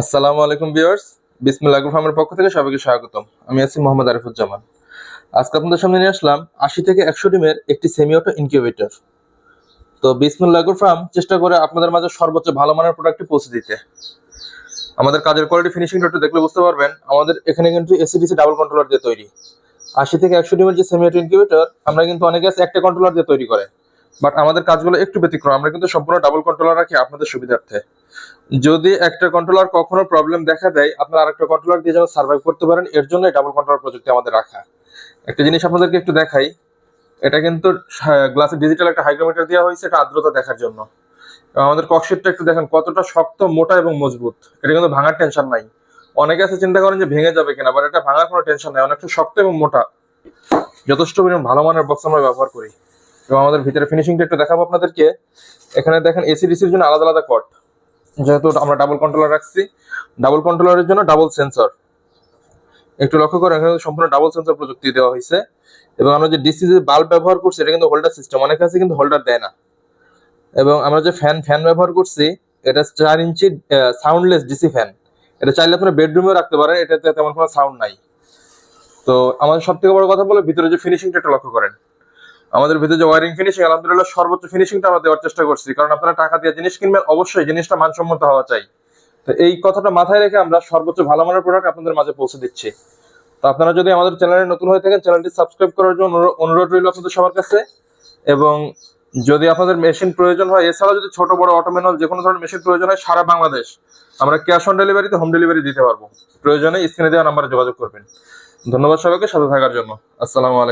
আসসালামু আলাইকুম ভিউয়ার্স, বিসমিল্লাহ আগ্রো ফার্মের পক্ষ থেকে সবাইকে স্বাগতম। আমি আছি মোহাম্মদ আরিফুজ্জামান। আজকে আপনাদের সামনে নিয়ে আসলাম আশি থেকে একশো ডিমের একটি সেমি অটো ইনকিউবেটর তো বিসমিল্লাহ আগ্রো ফার্ম, চেষ্টা করে আপনাদের মাঝে সর্বোচ্চ ভালো মানের প্রোডাক্টটি পৌঁছে দিতে। আমাদের কাজের কোয়ালিটি ফিনিশিংটা একটু দেখলে বুঝতে পারবেন, আমাদের এখানে কিন্তু এসিডিসি ডাবল কন্ট্রোলার দিয়ে তৈরি। আশি থেকে একশো ডিমের যে সেমি অটো ইনকিউবেটর আমরা কিন্তু অনেকে আছে একটা কন্ট্রোলার দিয়ে তৈরি করে। বাট আমাদের কাজগুলো একটু ব্যতিক্রম, আমরা কিন্তু সম্পূর্ণ ডাবল কন্ট্রোলার রাখি আপনাদের সুবিধার্থে। যদি একটা কন্ট্রোলার কখনো প্রবলেম দেখা দেয়, আপনারা আরেকটা কন্ট্রোলার দিয়ে যেন সার্ভাইভ করতে পারেন, এর জন্য ডাবল কন্ট্রোলার প্রযুক্তি আমাদের রাখা। একটা জিনিস আপনাদেরকে একটু দেখাই, এটা কিন্তু গ্লাসে ডিজিটাল একটা হাইগ্রোমিটার দেওয়া হয়েছে, এটা আর্দ্রতা দেখার জন্য। আমাদের ককশিটটা একটু দেখেন, কতটা শক্ত, মোটা এবং মজবুত। এটা কিন্তু ভাঙার টেনশন নাই। অনেকে আছে চিন্তা করেন যে ভেঙে যাবে কিনা বাট এটা ভাঙার কোনো টেনশন নাই, অনেকটা শক্ত এবং মোটা। যথেষ্ট পরিমাণ ভালো মানের বক্স আমরা ব্যবহার করি। এবং আমাদের ভিতরে ফিনিশিংটা একটু দেখাবো আপনাদেরকে। এখানে দেখেন এসি ডিসির জন্য আলাদা আলাদা কট যেহেতু আমরা ডাবল কন্ট্রোলার রাখছি ডাবল কন্ট্রোলারের জন্য ডাবল সেন্সর একটু লক্ষ্য করেন এখানে সম্পূর্ণ ডাবল সেন্সর প্রযুক্তি দেওয়া হয়েছে। এবং আমরা যে ডিসি যে বাল্ব ব্যবহার করছি, এটা কিন্তু হোল্ডার সিস্টেম অনেক আছে কিন্তু হোল্ডার দেয় না। এবং আমরা যে ফ্যান ফ্যান ব্যবহার করছি, এটা চার ইঞ্চি সাউন্ডলেস ডিসি ফ্যান এটা চাইলে আপনারা বেডরুমেও রাখতে পারেন, এটাতে তেমন কোনো সাউন্ড নাই। তো আমাদের সব থেকে বড় কথা বলে ভিতরে যে ফিনিশিংটা একটু লক্ষ্য করেন। আমাদের ভিতরে যে ওয়ারিং ফিনিশিং আলহামদুলিল্লাহ সর্বোচ্চ ফিনিশিংটা আমরা দেওয়ার চেষ্টা করছি। কারণ আপনারা টাকা দিয়ে জিনিস কিনবেন, অবশ্যই জিনিসটা মানসম্মত হওয়া চাই। তো এই কথাটা মাথায় রেখে আমরা সর্বোচ্চ ভালো মানের প্রোডাক্ট আপনাদের মাঝে পৌঁছে দিচ্ছি। তো আপনারা যদি আমাদের চ্যানেলে নতুন হয়ে থাকেন চ্যানেলটি সাবস্ক্রাইব করার জন্য অনুরোধ রইল আপনাদের সবার কাছে। এবং যদি আপনাদের মেশিন প্রয়োজন হয় এছাড়া যদি ছোট, বড় অটোমেনুয়াল যে কোনো ধরনের মেশিন প্রয়োজন হয়, সারা বাংলাদেশ আমরা ক্যাশ অন ডেলিভারিতে হোম ডেলিভারি দিতে পারব। প্রয়োজনে স্ক্রিনে দেওয়া নাম্বারে যোগাযোগ করবেন। ধন্যবাদ সবাইকে, সাথে থাকার জন্য। আসসালামু আলাইকুম।